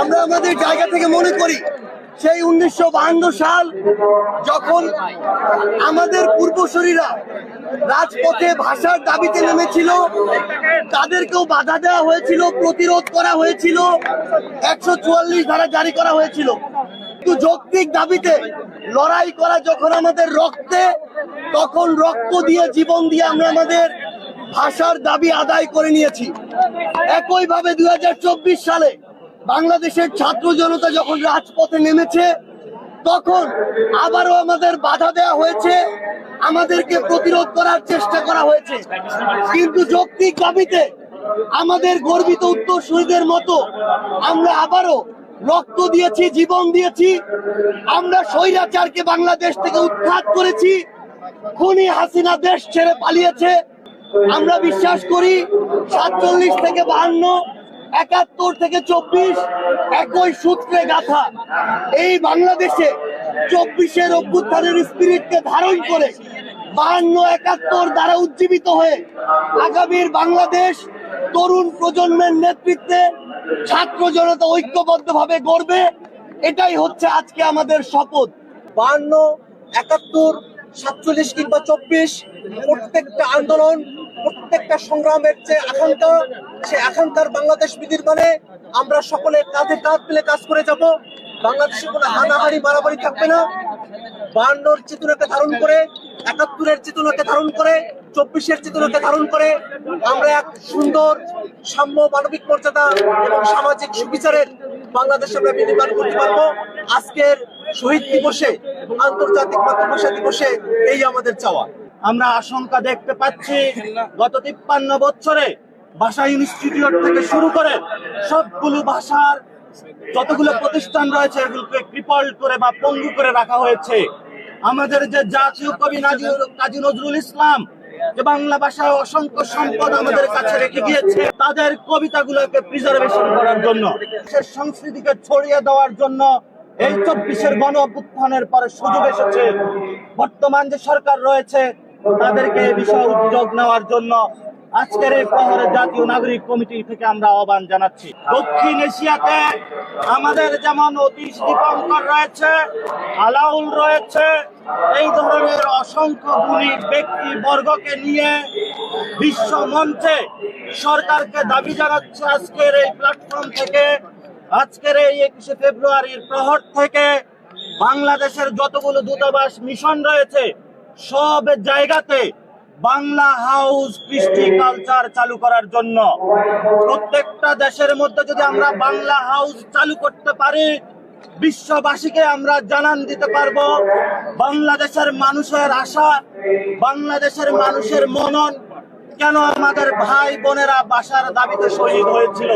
আমরা আমাদের জায়গা থেকে মনে করি, সেই উনিশশো সাল যখন আমাদের পূর্বসূরীরা রাজপথে ভাষার দাবিতে নেমেছিল, তাদেরকেও বাধা দেওয়া হয়েছিল, প্রতিরোধ করা হয়েছিল, একশো চুয়াল্লিশ ধারা জারি করা হয়েছিল। কিন্তু যৌক্তিক দাবিতে লড়াই করা যখন আমাদের রক্তে, তখন রক্ত দিয়ে জীবন দিয়ে আমরা আমাদের ভাষার দাবি আদায় করে নিয়েছি। একইভাবে দুই হাজার চব্বিশ সালে বাংলাদেশের ছাত্র জনতা যখন রাজপথে নেমেছে, তখন আবারও আমাদের বাধা দেওয়া হয়েছে, আমাদেরকে প্রতিরোধ করার চেষ্টা করা হয়েছে। কিন্তু যৌক্তিক দাবিতে আমাদের গর্বিত উত্তর উত্তরসূরিদের মতো আমরা আবারও রক্ত দিয়েছি, জীবন দিয়েছি। আমরা স্বৈরাচারকে বাংলাদেশ থেকে উৎখাত করেছি। খুনি হাসিনা দেশ ছেড়ে পালিয়েছে। আমরা বিশ্বাস করি সাতচল্লিশ থেকে বাহান্ন একাত্তর থেকে চব্বিশ, একই সূত্রে গাথা। এই বাংলাদেশে চব্বিশের অভ্যুত্থানের স্পিরিটকে ধারণ করে বাহান্ন একাত্তর দ্বারা উজ্জীবিত হয়ে আগামীর বাংলাদেশ তরুণ প্রজন্মের নেতৃত্বে ছাত্র জনতা ঐক্যবদ্ধ ভাবে গড়বে, এটাই হচ্ছে আজকে আমাদের শপথ। বাহান্ন, একাত্তর, সাতচল্লিশ কিংবা চব্বিশ প্রত্যেকটা আন্দোলন, প্রত্যেকটা সংগ্রামের যে আকাঙ্ক্ষা সে আকাঙ্ক্ষার বাংলাদেশ বিধির বিনির্মাণে আমরা সকলে কাঁধে কাঁধ মিলে কাজ করে যাব। বাংলাদেশে কোনো হানাহানি, মারামারি থাকবে না। বাহান্নর চেতনাকে ধারণ করে, একাত্তরের চেতনাকে ধারণ করে, চব্বিশের চেতনাকে ধারণ করে আমরা এক সুন্দর সাম্য মানবিক মর্যাদা এবং সামাজিক সুবিচারের বাংলাদেশ আমরা বিনির্মাণ করতে পারব। আজকের শহীদ দিবসে এবং আন্তর্জাতিক মাতৃভাষা দিবসে এই আমাদের চাওয়া। আমরা আশঙ্কা দেখতে পাচ্ছি, গত তিপ্পান্ন বছরে ভাষা ইনস্টিটিউট থেকে শুরু করে সবগুলো ভাষার যতগুলো প্রতিষ্ঠান রয়েছে, এগুলোকে ক্রিপল করে বা পঙ্গু করে রাখা হয়েছে। আমাদের যে জাতীয় কবি কাজী নজরুল ইসলাম যে বাংলা ভাষায় অসংখ্য সম্পদ আমাদের কাছে রেখে গিয়েছে, তাদের কবিতাগুলোকে প্রিজার্ভেশন করার জন্য সংস্কৃতিকে ছড়িয়ে দেওয়ার জন্য এই চব্বিশের গণ অভ্যুত্থানের পরে সুযোগ এসেছে। বর্তমান যে সরকার রয়েছে, তাদেরকে এই বিষয়ে উদ্যোগ নেওয়ার জন্য আজকের এই প্রহরে জাতীয় নাগরিক কমিটি থেকে আমরা আহ্বান জানাচ্ছি। দক্ষিণ এশিয়াতে আমাদের যেমন অতীশ দীপঙ্কর রয়েছে, আলাউল রয়েছে, এই ধরনের অসংখ্য গুণী ব্যক্তি বর্গকে নিয়ে বিশ্ব মঞ্চে সরকারকে দাবি জানাচ্ছে আজকের এই প্ল্যাটফর্ম থেকে। আজকের এই একুশে ফেব্রুয়ারির প্রহর থেকে বাংলাদেশের যতগুলো দূতাবাস মিশন রয়েছে, সব জায়গাতে বাংলা হাউস কৃষ্টি কালচার চালু করার জন্য। প্রত্যেকটা দেশের মধ্যে যদি আমরা বাংলা হাউস চালু করতে পারি, বিশ্ববাসীকে আমরা জানান দিতে পারব, বাংলাদেশের মানুষের আশা, বাংলাদেশের মানুষের মনন কেন আমাদের ভাই বোনেরা বাসার দাবিতে শহীদ হয়েছিল?